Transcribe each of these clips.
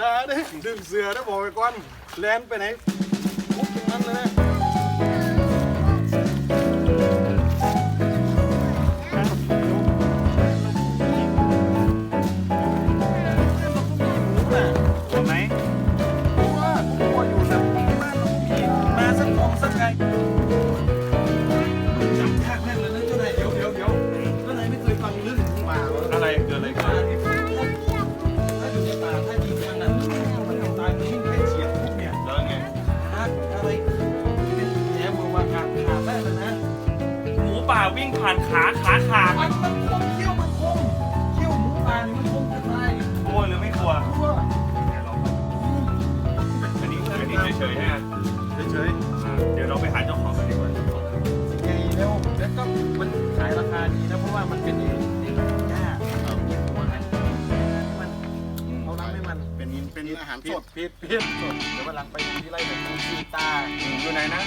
อย่าเด้อดึงเสือได้อบอกไปก่อนแลนไปไหนปุ๊บตรงนั้นเลยนะ วิ่งผ่านขาขาขามันมันคมเขี้ยวมันคมเขี้ยวหมูป่าเนี่ยมันคมจะตายกลัวหรือไม่กลัวกลัวเดี๋ยวเราอันนี้อันนี้เฉยๆนะเฉยๆเดี๋ยวเราไปหาเจ้าของกันดีกว่าใหแล้วแล้วก็มันขายราคาดีนะเพราะว่ามันเป็นเองหญ้าเป็นเป็นอาหารสดพิษพิษสดเดี๋ยววันหลังไปที่ไร่แบบนี้ตาอยู่ไหนนะ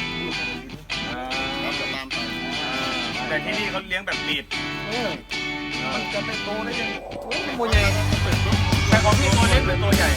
ราจะตามไป แต่ที่นี่เขาเลี้ยงแบบหลีดมันจะเป็นโตได้ยังโอ้ยมันใหญ่แต่ของพี่ตัวเล็กหรือตัวใหญ่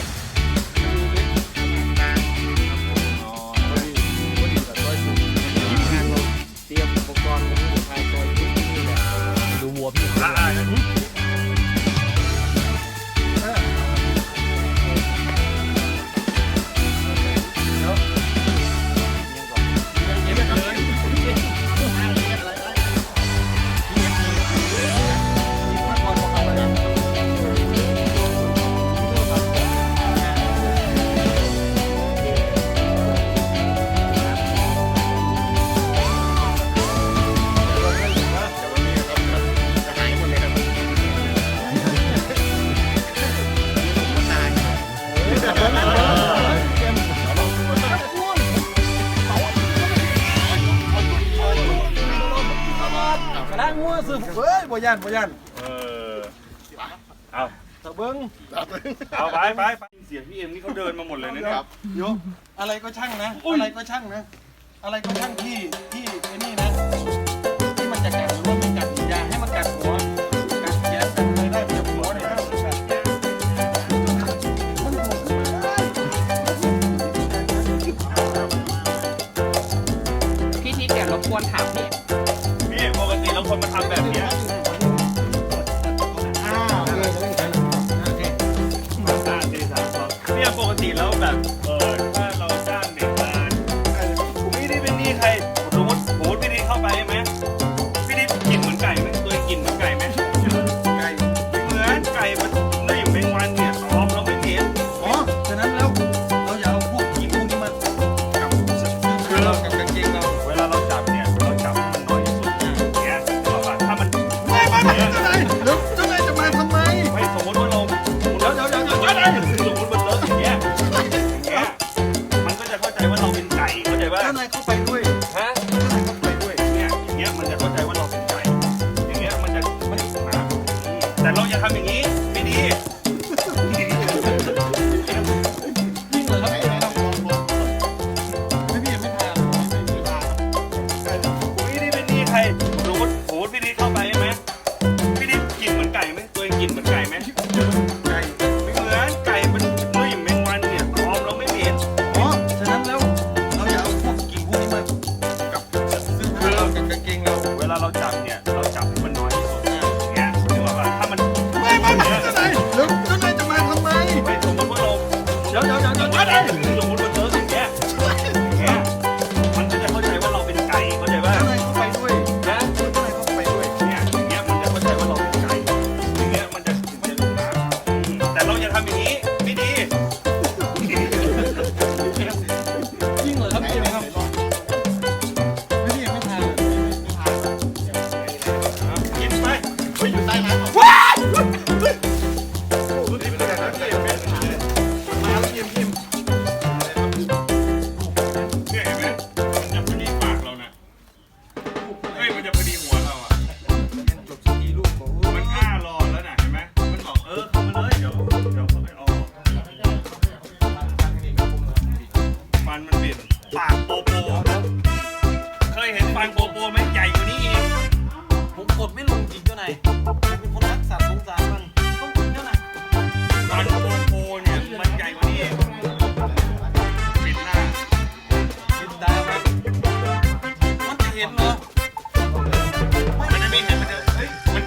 ล้งงัวซื้เอ้ยบ่ยันบ่ยันเออเอาตะเบิ้งเอาไปไปไปเสียงพี่เอ็มนี่เขาเดินมาหมดเลยนะเนี่ยโยอะไรก็ช่างนะ อะไรก็ช่างนะ อะไรก็ช่างที่ที่ไอ้นี่นะที่มันจะกัดหรือว่าไม่กัดอยาให้มันกัดหัว here. ปากโปโป เคยเห็นฟางโปโปไหมใหญ่อยู่นี่เองผมกดไม่ลงจริงเจ้าไหนผมเป็นคนรักสัตว์สงสารมันต้องกดเจ้าไหนฟางโปโปเนี่ยมันใหญ่กว่านี้เองปิดหน้าปิดตามันมันจะเห็นเหรอมันจะไม่เห็นมันจะเฮ้ยมัน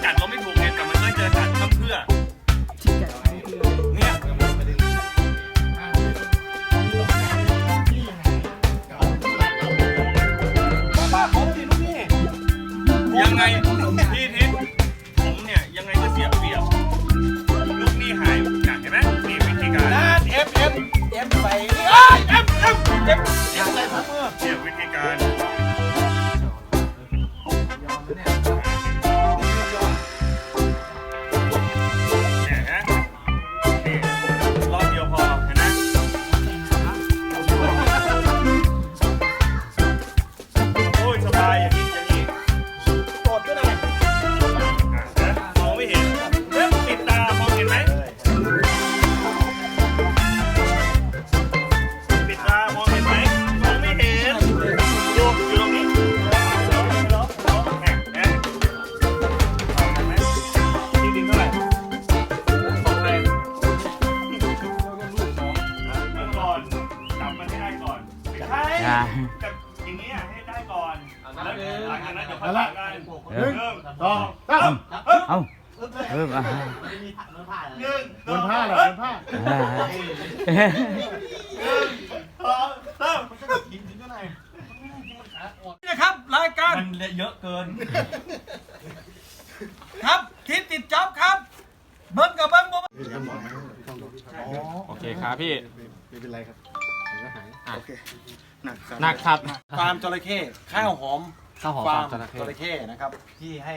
って บนผ้าเหรอบนผ้าสองสามนี่นะครับรายการมันเยอะเกิน ครับทิศติดจ็อบครับเบิ้งกับเบิ้งบ่โอเคครับพี่ไม่เป็นไรครับหายโอเคหนักครับหนักครับฟาร์มจระเข้ข้าวหอมข้าวหอมฟาร์มจระเข้จระเข้นะครับ ที่ให้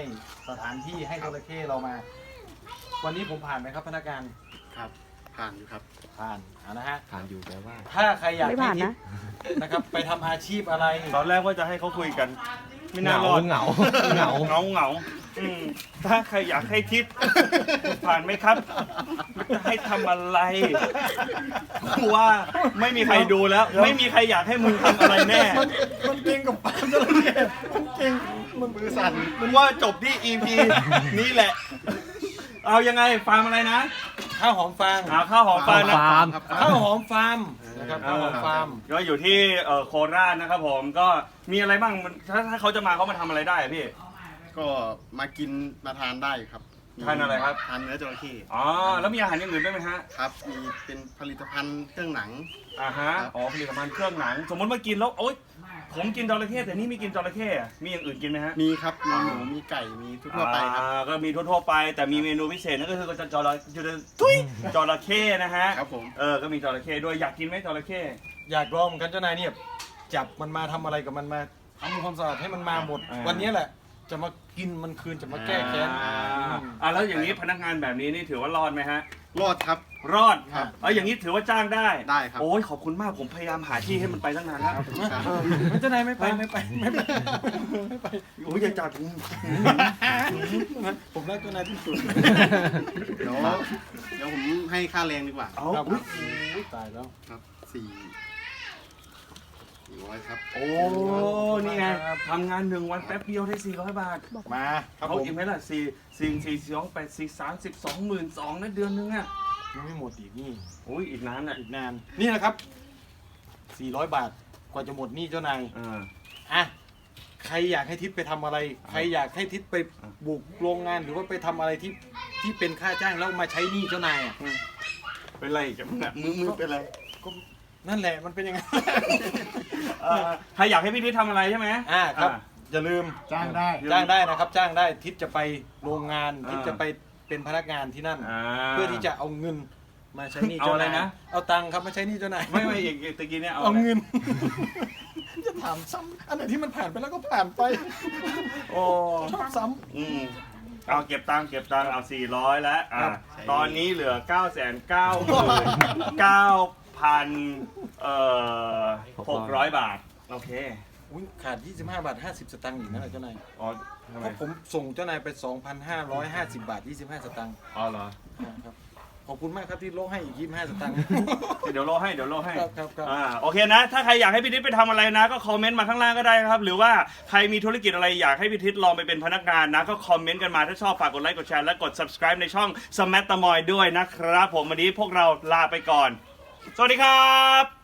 สถานที่ให้จระเข้เรามา วันนี้ผมผ่านไหมครับพนักงานครับ ผ่านอยู่ครับ ผ่านอ่านะฮะผ่านอยู่แปลว่า ถ้าใครอยากไม่ผ่านนะให้ทิศนะครับไปทำอาชีพอะไร ตอนแรกว่าจะให้เขาคุยกัน ไม่น่ารอดเหงาเหงา เหงาเหงาอืมถ้าใครอยากให้ทิศผ่านไหมครับ จะให้ทำอะไรกูว่าไม่มีใครดูแล้ว ไม่มีใครอยากให้มึงทำอะไรแน่ มันเก่งกับฟาร์มจระเข้มันเก่งมันมือสั่น มึงว่าจบที่ EP นี้แหละ เอายังไงฟาร์มอะไรนะข้าวหอมฟาร์มเอาข้าวหอมฟาร์มนะ ฟาร์มครับข้าวหอมฟาร์มนะครับข้าวหอมฟาร์มก็อยู่ที่เอ่อโคราชนะครับผมก็มีอะไรบ้างมันถ้าถ้าเขาจะมาเขามาทำอะไรได้อะพี่ ก็มากินมาทานได้ครับมีทานอะไรครับ ทานเนื้อจระเข้อ๋อแล้วมีอาหารอย่างอื่นด้วยไหมฮะครับ มีเป็นผลิตภัณฑ์เครื่องหนัง อ่าฮะอ๋อผลิตภัณฑ์เครื่องหนัง สมมติมากินแล้วโอ๊ย ผมกินจระเข้แต่นี่ไม่กินจระเข้อะมีอย่างอื่นกินไหมฮะมีครับมีหมูมีไก่มีทั่วๆไปครับ อ่าก็มีทั่วๆไป แต่มีเมนูพิเศษนั่นก็คือจระจระจระทุยจระเข้นะฮะครับผม เออก็มีจระเข้ด้วยอยากกินไหมจระเข้ อยากลองเหมือนกันเจ้านายเนี่ยจับมันมาทำอะไรกับมันมาทำความสะอาดให้มันมาหมดวันนี้แหละ จะมากินมันคืนจะมาแก้แค้นอ่าอ่าแล้วอย่างนี้พนักงานแบบนี้นี่ถือว่ารอดไหมฮะ รอดครับ รอดครับเอออย่างนี้ถือว่าจ้างได้ได้ครับ โอ้ยขอบคุณมากผมพยายามหาที่ให้มันไปตั้งนานแล้วครับไม่เจ้านายไม่ไปไม่ไปไม่ไปไม่ไปโอ้ยอย่าจับผมรักเจ้านายที่สุดเดี๋ยวเดี๋ยวผมให้ค่าแรงดีกว่าเอาครับอุ๊ยอุ๊ยตายแล้วครับสี่ สี่ร้อยครับ โอ้ นี่ไงทำงานหนึ่งวันแป๊บเดียวได้สี่ร้อยบาท มาครับเขาผมอีกไหมล่ะสี่สี่สี่สองแปดสี่สามสิบสองหมื่นสองนะเดือนนึงอะยังไม่หมดอีกนี่โอ้ยอีกนานอะอีกนาน นี่นะครับ400บาท กว่าจะหมดหนี่เจ้านาย เออ อะ ใครอยากให้ทิศไปทำอะไร ใครอยากให้ทิศไปบุกโรงงานหรือว่าไปทำอะไรที่ที่เป็นค่าจ้างแล้วมาใช้หนี้เจ้านายอะ เป็นไรกันมึงอะมือมือเป็นไร ก็ นั่นแหละมันเป็นยังไง เออใครอยากให้พี่ทิศทำอะไรใช่ไหมอ่าครับอ่าอย่าลืมจ้างได้ จ้างได้นะครับ จ้างได้ทิศจะไปโรงงานอ่าทิศจะไปเป็นพนักงานที่นั่น อ่า เพื่อที่จะเอาเงินมาใช้หนี้เอาเจ้าอะไรนายนะ เอาตังค์ครับมาใช้หนี้เจ้านายไม่ไม่อีกอีกตะกี้เนี่ยเอาเอาอะไรเงิน จะถามซ้ำอันไหนที่มันผ่านไปแล้วก็ผ่านไปโอ้ชอบซ้อืมเอาเก็บตังค์เก็บตังค์เอาสี่ร้อยแล้วอะครับ ตอนนี้เหลือเก้าแสนเก้าหมื่นเก้า พันเอ่อหกร้อยบาท โอเคำอุ๊ยขาด 25 บาท 50 สตางค์อีกนะเจ้านายอ๋อทำไมเพราะผมส่งเจ้านายไป 2,550 บาท 25 สตางค์อ๋อเหรอ ครับขอบคุณมากครับที่โลกให้อีก 25 สตางค์ เดี๋ยวโลให้ เดี๋ยวโลให้ครับครับครับ อ่า โอเคนะ ถ้าใครอยากให้พี่ทิศไปทำอะไรนะ ก็คอมเมนต์มาข้างล่างก็ได้ครับ หรือว่าใครมีธุรกิจอะไรอยากให้พี่ทิศลองไปเป็นพนักงานนะ ก็คอมเมนต์กันมา ถ้าชอบฝากกดไลค์ กดแชร์ และกด subscribe ในช่องสมัตตมอยด้วยนะครับ ผมวันนี้พวกเราลาไปก่อน สวัสดีครับ